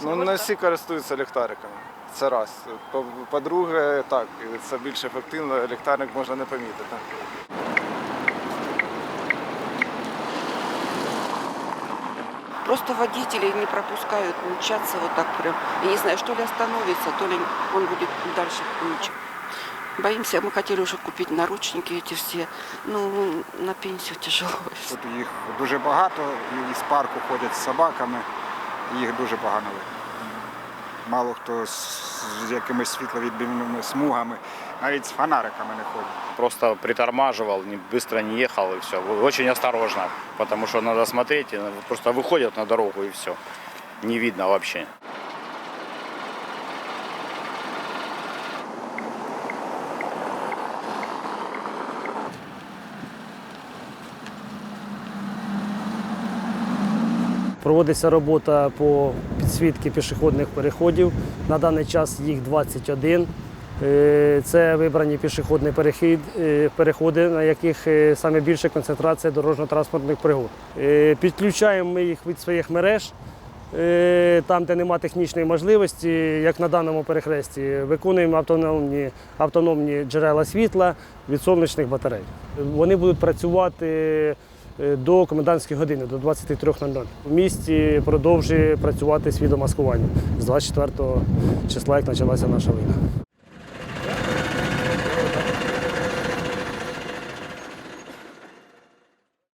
Ну, не всі користуються ліхтариками. Це раз. По- По-друге, так, це більш ефективно, ліхтарик можна не помітити. Просто водители не пропускают, мчатся вот так прям. Я не знаю, что ли остановится, то ли он будет дальше мчать. Боимся, мы хотели уже купить наручники эти все. Ну, на пенсию тяжело. Тут їх дуже багато, і з парку ходять з собаками, їх дуже погано видно. Мало хто з, якимись світловідбивними смугами, навіть з фонариками не ходить. Просто притормаживал, не, быстро не ехал и все. Очень осторожно, потому что надо смотреть, просто выходят на дорогу и все. Не видно вообще. Проводиться робота по підсвітці пішохідних переходів. На даний час їх 21. Е, Це вибрані пішохідні перехід, е, переходи, на яких е, саме більша концентрація дорожньо-транспортних пригод. Підключаємо ми їх від своїх мереж. Там, де немає технічної можливості, як на даному перехресті, виконуємо автономні, автономні джерела світла від сонячних батарей. Вони будуть працювати до комендантської години, до 23.00. В місті продовжує працювати свідомаскування з 24 числа, як почалася наша війна.